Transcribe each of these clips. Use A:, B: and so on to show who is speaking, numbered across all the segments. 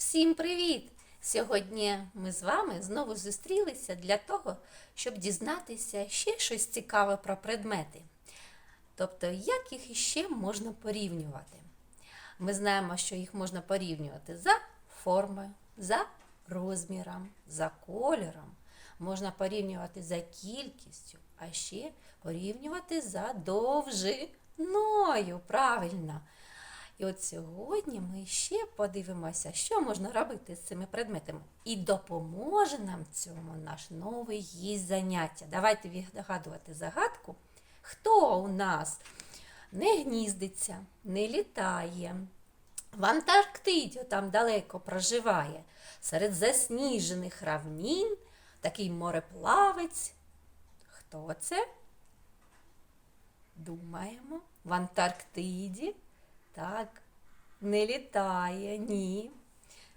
A: Всім привіт! Сьогодні ми з вами знову зустрілися для того, щоб дізнатися ще щось цікаве про предмети. Тобто, як їх іще можна порівнювати. Ми знаємо, що їх можна порівнювати за формою, за розміром, за кольором. Можна порівнювати за кількістю, а ще порівнювати за довжиною. Правильно. І от сьогодні ми ще подивимося, що можна робити з цими предметами. І допоможе нам цьому наш новий гість заняття. Давайте відгадувати загадку. Хто у нас не гніздиться, не літає, в Антарктиді там далеко проживає, серед засніжених равнін такий мореплавець. Хто це? Думаємо, в Антарктиді. Так, не літає, ні.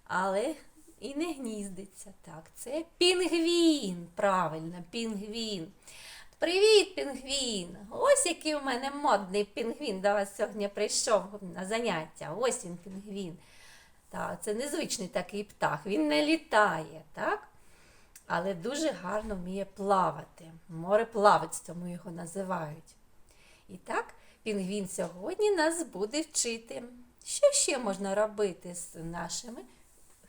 A: Але і не гніздиться. Так, це пінгвін. Правильно, пінгвін. Привіт, пінгвін! Ось який у мене модний пінгвін до вас сьогодні прийшов на заняття. Ось він пінгвін. Так, це незвичний такий птах. Він не літає, так? Але дуже гарно вміє плавати. Мореплавець, тому його називають. І так, пінгвін сьогодні нас буде вчити. Що ще можна робити з нашими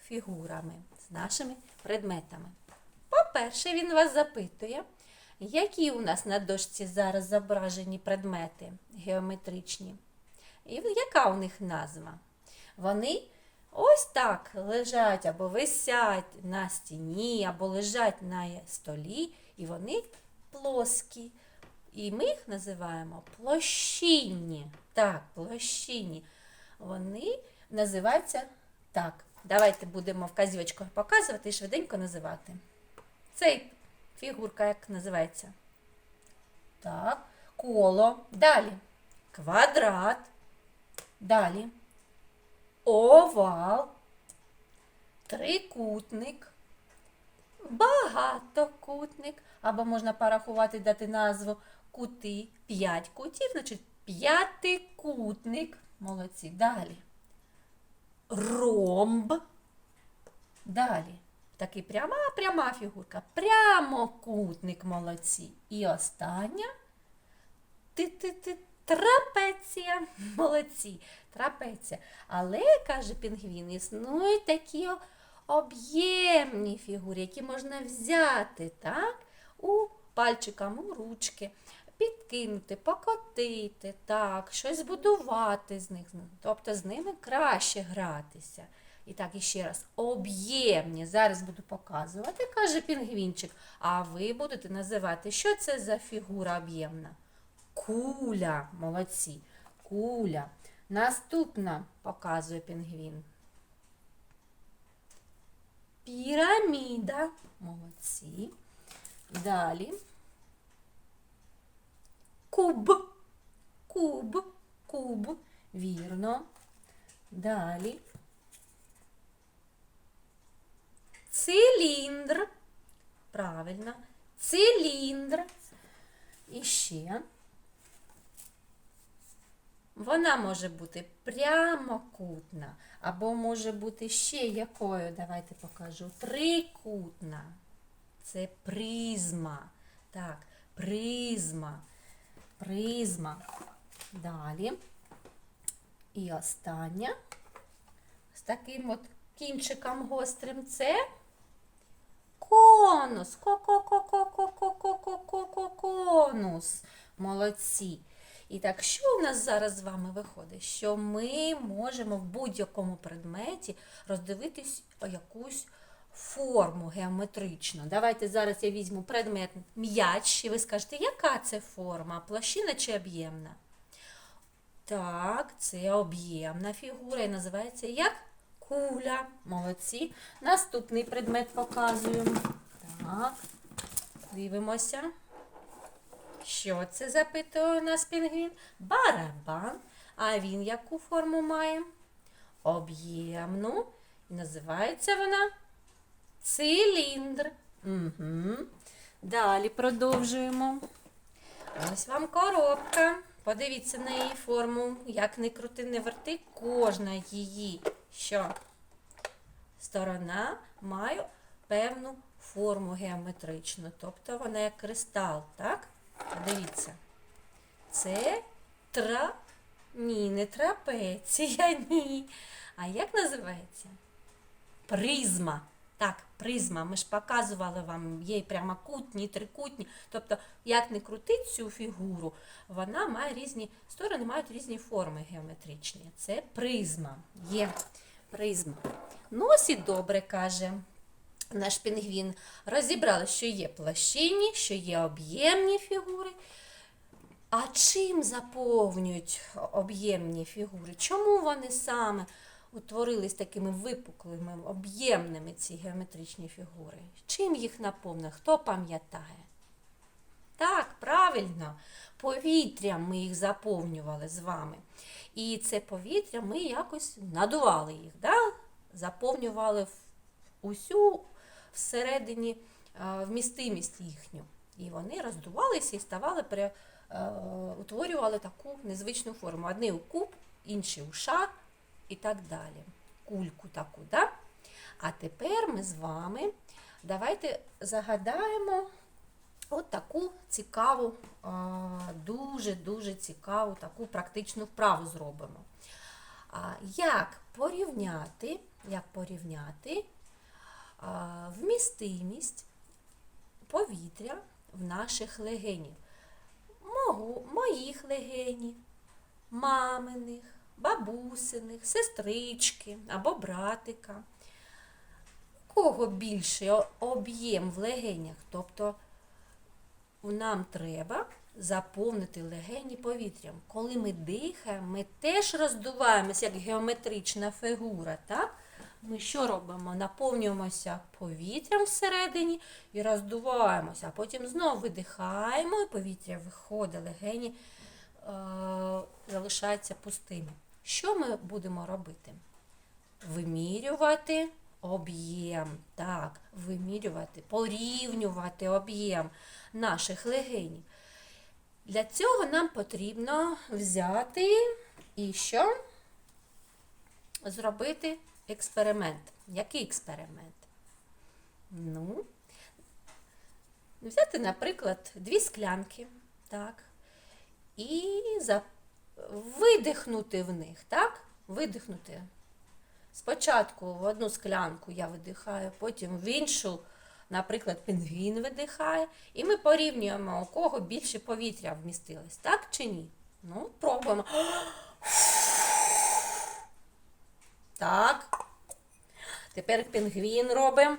A: фігурами, з нашими предметами? По-перше, він вас запитує, які у нас на дошці зараз зображені предмети геометричні. І яка у них назва? Вони ось так лежать або висять на стіні, або лежать на столі, і вони плоскі. І ми їх називаємо площинні. Так, площинні. Вони називаються так. Давайте будемо вказівочкою показувати і швиденько називати. Цей фігурка як називається? Так, коло. Далі. Квадрат. Далі. Овал. Трикутник. Багатокутник. Або можна порахувати, дати назву кути. П'ять кутів, значить п'ятикутник. Молодці. Далі. Ромб. Далі. Такий пряма, пряма фігурка. Прямокутник молодці. І остання. Ти-ти-ти. Трапеція. Молодці. Трапеція. Але, каже пінгвін, існують такі об'ємні фігури, які можна взяти так, у пальчиком у ручки, підкинути, покотити, так, щось будувати з них. Тобто з ними краще гратися. І так, іще раз, об'ємні. Зараз буду показувати, каже пінгвінчик. А ви будете називати, що це за фігура об'ємна? Куля. Молодці. Куля. Наступна показує пінгвін. Піраміда. Молодці. Далі. Куб. Куб. Куб. Вірно. Далі. Циліндр. Правильно. Циліндр. І ще. Вона може бути прямокутна, або може бути ще якою, давайте покажу, трикутна. Це призма. Так, призма. Призма. Далі. І остання. З таким от кінчиком гострим це конус. Ко-ко-ко-ко-ко-ко-ко-ко-конус. Молодці. І так, що у нас зараз з вами виходить? Що ми можемо в будь-якому предметі роздивитись якусь форму геометричну. Давайте зараз я візьму предмет м'яч, і ви скажете, яка це форма? Площина чи об'ємна? Так, це об'ємна фігура і називається як куля. Молодці. Наступний предмет показуємо. Так, дивимося. Що це запитує у нас пінгвін? Барабан. А він яку форму має? Об'ємну. І називається вона циліндр. Угу. Далі продовжуємо. Ось вам коробка. Подивіться на її форму. Як не крути, не верти, кожна її. Що? сторона має певну форму геометричну, тобто вона як кристал, так? Дивіться. Це тра. Ні, не трапеція, ні. А як називається? Призма. Так, призма. Ми ж показували вам, є прямокутні, трикутні. Тобто, як не крутить цю фігуру, вона має різні сторони, мають різні форми геометричні. Це призма. Є призма. Ну, і добре каже наш пінгвін. Розібрали, що є площинні, що є об'ємні фігури. А чим заповнюють об'ємні фігури? Чому вони саме утворились такими випуклими, об'ємними ці геометричні фігури? Чим їх наповнили? Хто пам'ятає? Так, правильно, повітрям ми їх заповнювали з вами. І це повітря ми якось надували їх, да? заповнювали усю всередині е, вмістимість їхню. І вони роздувалися і ставали пере, е, утворювали таку незвичну форму. Одні у куб, інші у шар і так далі. Кульку таку. Да? А тепер ми з вами давайте загадаємо от таку цікаву, дуже-дуже цікаву таку практичну вправу зробимо. Як порівняти, як порівняти вмістимість повітря в наших легенів? Моїх легенів, маминих, бабусиних, сестрички або братика. У Кого більший об'єм в легенях? Тобто нам треба заповнити легені повітрям. Коли ми дихаємо, ми теж роздуваємося, як геометрична фігура. Так? Ми що робимо? Наповнюємося повітрям всередині і роздуваємося, а потім знову видихаємо, і повітря виходить, легені е, залишаються пустими. Що ми будемо робити? Вимірювати об'єм. Так, вимірювати, порівнювати об'єм наших легенів. Для цього нам потрібно взяти і що? Зробити експеримент. Який експеримент? Ну, взяти, наприклад, дві склянки, так, і за... видихнути в них, так? Видихнути. Спочатку в одну склянку я видихаю, потім в іншу, наприклад, пінгвін видихає, і ми порівнюємо, у кого більше повітря вмістилось, так чи ні? Ну, пробуємо. Так. Тепер пінгвін робимо.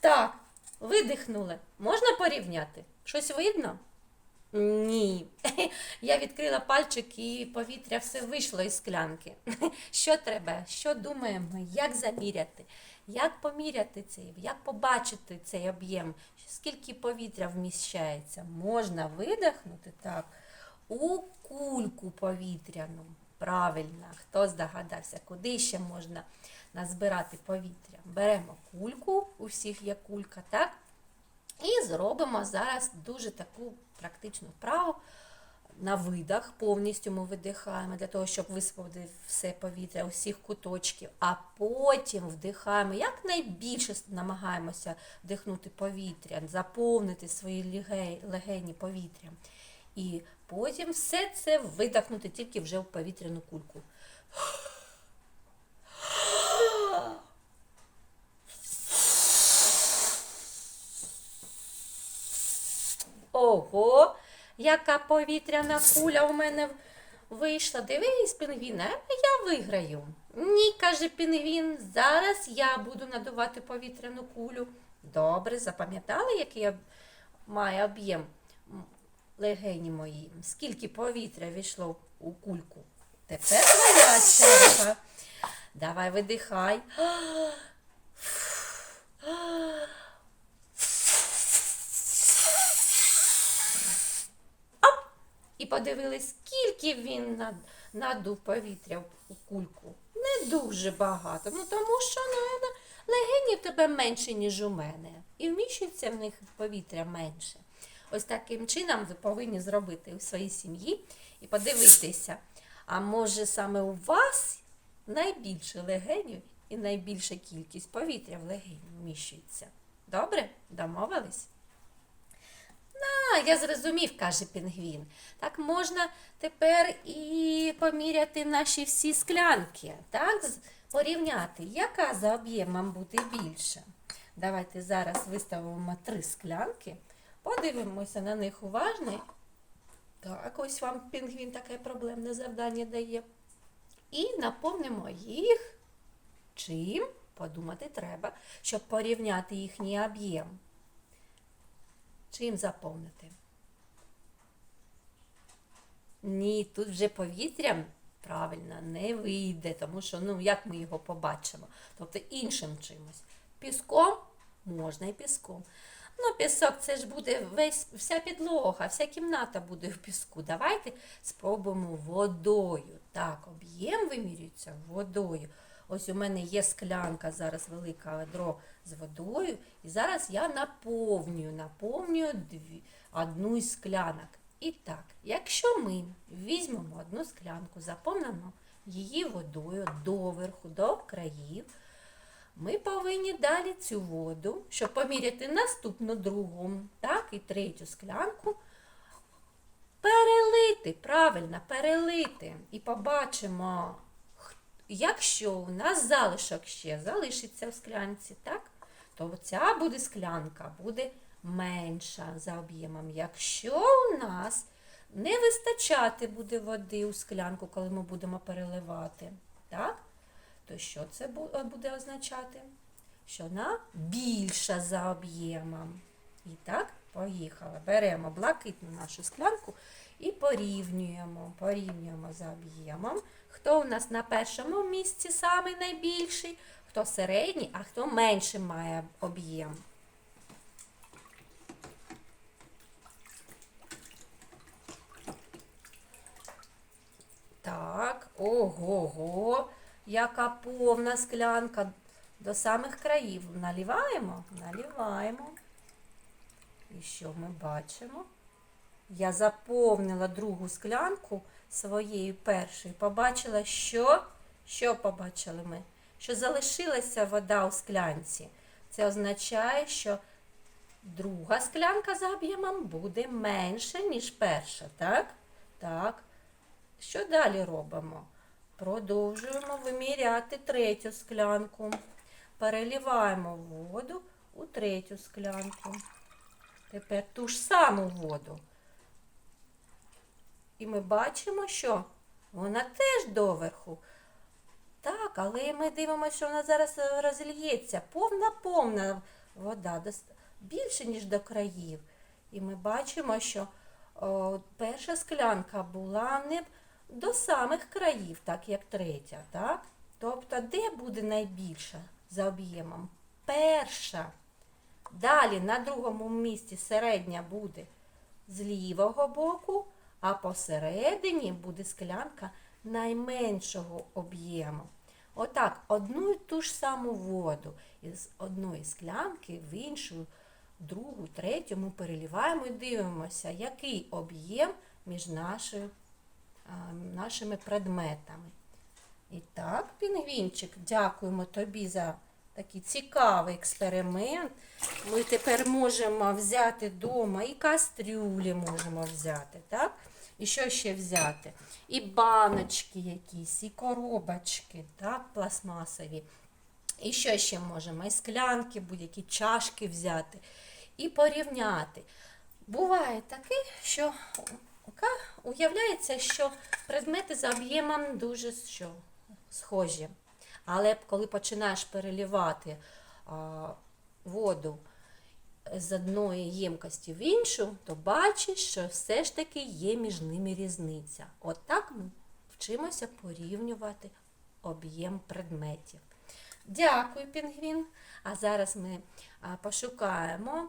A: Так, видихнули. Можна порівняти? Щось видно? Ні. Я відкрила пальчик і повітря все вийшло із склянки. Що треба? Що думаємо? Як заміряти? Як поміряти цей, як побачити цей об'єм? Скільки повітря вміщається? Можна видихнути так у кульку повітряну. Правильно, хто здогадався, куди ще можна назбирати повітря? Беремо кульку, у всіх є кулька, так? І зробимо зараз дуже таку практичну вправу. На видах повністю ми видихаємо для того, щоб висвободити все повітря усіх куточків, а потім вдихаємо, якнайбільше намагаємося вдихнути повітря, заповнити свої легені повітрям. І потім все це видихнути тільки вже в повітряну кульку. Ого, яка повітряна куля у мене вийшла. Дивись, пінгвін, я виграю. Ні, каже пінгвін, зараз я буду надувати повітряну кулю. Добре, запам'ятали, який об- має об'єм легені мої? Скільки повітря війшло у кульку? Тепер твоя черга. Давай видихай. І подивились, скільки він надув повітря у кульку. Не дуже багато. Ну тому що ну, легені в тебе менше, ніж у мене. І вміщується в них повітря менше. Ось таким чином ви повинні зробити у своїй сім'ї і подивитися. А може саме у вас найбільше легенів і найбільша кількість повітря в легені вміщується. Добре? Домовились? А, я зрозумів, каже пінгвін. Так можна тепер і поміряти наші всі склянки, так? Порівняти, яка за об'ємом буде більша. Давайте зараз виставимо три склянки, подивимося на них уважно. Так, ось вам пінгвін таке проблемне завдання дає. І наповнимо їх чим подумати треба, щоб порівняти їхній об'єм. Чим заповнити? Ні, тут вже повітрям правильно не вийде, тому що ну як ми його побачимо? Тобто іншим чимось. Піском можна і піском. Ну, пісок це ж буде весь, вся підлога, вся кімната буде в піску. Давайте спробуємо водою. Так, об'єм вимірюється водою. Ось у мене є склянка, зараз велике ведро з водою. І зараз я наповнюю, наповнюю дві, одну із склянок. І так, якщо ми візьмемо одну склянку, заповнимо її водою доверху, до країв, ми повинні далі цю воду, щоб поміряти наступну другу, так, і третю склянку, перелити, правильно, перелити. І побачимо, якщо у нас залишок ще залишиться в склянці, так, то ця буде склянка, буде менша за об'ємом. Якщо у нас не вистачати буде води у склянку, коли ми будемо переливати, так, то що це е, буде означати? Що вона більша за об'ємом. І так, поїхали. Беремо блакитну нашу склянку і порівнюємо. Порівнюємо за об'ємом. Хто у нас на першому місці самий найбільший, хто середній, а хто менший має об'єм. Так, ого-го, яка повна склянка до самих країв. Наліваємо? Наліваємо. І що ми бачимо? Я заповнила другу склянку своєю першою. Побачила, що? Що побачили ми? Що залишилася вода у склянці. Це означає, що друга склянка за об'ємом буде менша, ніж перша, так? Так. Що далі робимо? Продовжуємо виміряти третю склянку. Переліваємо воду у третю склянку. Тепер ту ж саму воду. І ми бачимо, що вона теж доверху. Так, але ми дивимося, що вона зараз е, розліється. Повна-повна вода, більше, ніж до країв. І ми бачимо, що о, перша склянка була не до самих країв, так як третя. Так? Тобто, де буде найбільша за об'ємом? Перша. Далі на другому місці середня буде з лівого боку, а посередині буде склянка найменшого об'єму. Отак, одну і ту ж саму воду із одної склянки в іншу, другу, третю ми переліваємо і дивимося, який об'єм між нашою, а, нашими предметами. І так, пінгвінчик, дякуємо тобі за такий цікавий експеримент. Ми тепер можемо взяти вдома і кастрюлі можемо взяти, так? І що ще взяти? І баночки якісь, і коробочки, так, пластмасові. І що ще можемо? І склянки, будь-які чашки взяти і порівняти. Буває таке, що уявляється, що предмети за об'ємом дуже що, схожі. Але коли починаєш перелівати а, воду з одної ємкості в іншу, то бачиш, що все ж таки є між ними різниця. От ми вчимося порівнювати об'єм предметів. Дякую, пінгвін. А зараз ми пошукаємо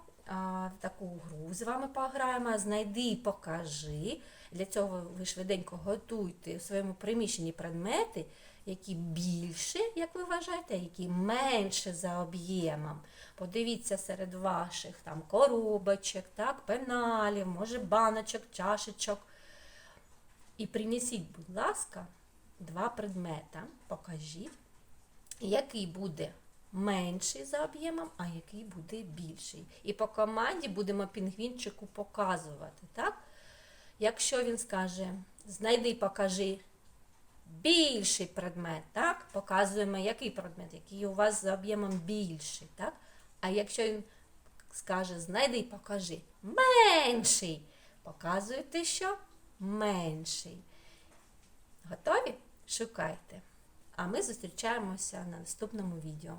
A: таку гру з вами пограємо. Знайди і покажи. Для цього ви швиденько готуйте у своєму приміщенні предмети, які більше, як ви вважаєте, які менше за об'ємом. Подивіться серед ваших там коробочок, так, пеналів, може баночок, чашечок. І принесіть, будь ласка, два предмета. Покажіть, який буде менший за об'ємом, а який буде більший. І по команді будемо пінгвінчику показувати. Так? Якщо він скаже, знайди, покажи більший предмет, так? Показуємо, який предмет, який у вас за об'ємом більший, так? А якщо він скаже, знайди, покажи менший, показуєте, що менший. Готові? Шукайте. А ми зустрічаємося на наступному відео.